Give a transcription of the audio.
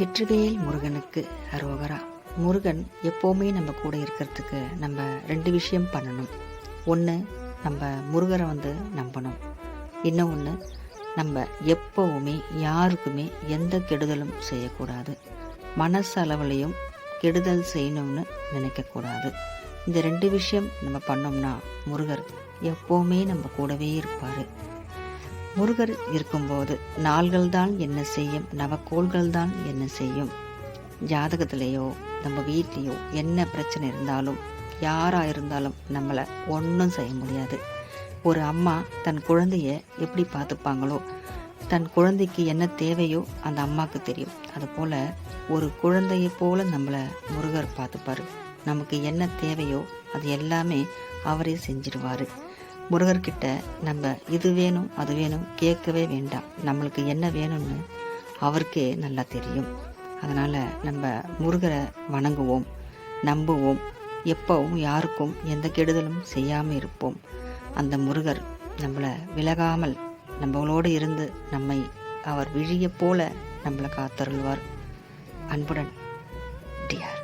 வெற்றிவேல் முருகனுக்கு அரோகரா. முருகன் எப்போவுமே நம்ம கூட இருக்கிறதுக்கு நம்ம ரெண்டு விஷயம் பண்ணணும். ஒன்று நம்ம முருகரை வந்து நம்பணும். இன்னும் ஒன்று நம்ம எப்போவுமே யாருக்குமே எந்த கெடுதலும் செய்யக்கூடாது. மனசளவுலையும் கெடுதல் செய்யணும்னு நினைக்கக்கூடாது. இந்த ரெண்டு விஷயம் நம்ம பண்ணோம்னா முருகர் எப்போவுமே நம்ம கூடவே இருப்பார். முருகர் இருக்கும்போது நாள்கள் தான் என்ன செய்யும்? நவக்கோள்கள் தான் என்ன செய்யும்? ஜாதகத்திலேயோ நம்ம வீட்லேயோ என்ன பிரச்சனை இருந்தாலும் யாராக இருந்தாலும் நம்மளை ஒன்றும் செய்ய முடியாது. ஒரு அம்மா தன் குழந்தைய எப்படி பார்த்துப்பாங்களோ தன் குழந்தைக்கு என்ன தேவையோ அந்த அம்மாவுக்கு தெரியும். அதுபோல் ஒரு குழந்தையை போல் நம்மளை முருகர் பார்த்துப்பார். நமக்கு என்ன தேவையோ அது எல்லாமே அவரே செஞ்சிடுவார். முருகர்கிட்ட நம்ம இது வேணும் அது வேணும் கேட்கவே வேண்டாம். நம்மளுக்கு என்ன வேணும்னு அவருக்கே நல்லா தெரியும். அதனால் நம்ம முருகரை வணங்குவோம் நம்புவோம். எப்பவும் யாருக்கும் எந்த கெடுதலும் செய்யாமல் இருப்போம். அந்த முருகர் நம்மளை விலகாமல் நம்மளோடு இருந்து நம்மை அவர் விழிய போல நம்மளை காத்தருள்வார். அன்புடன் டியார்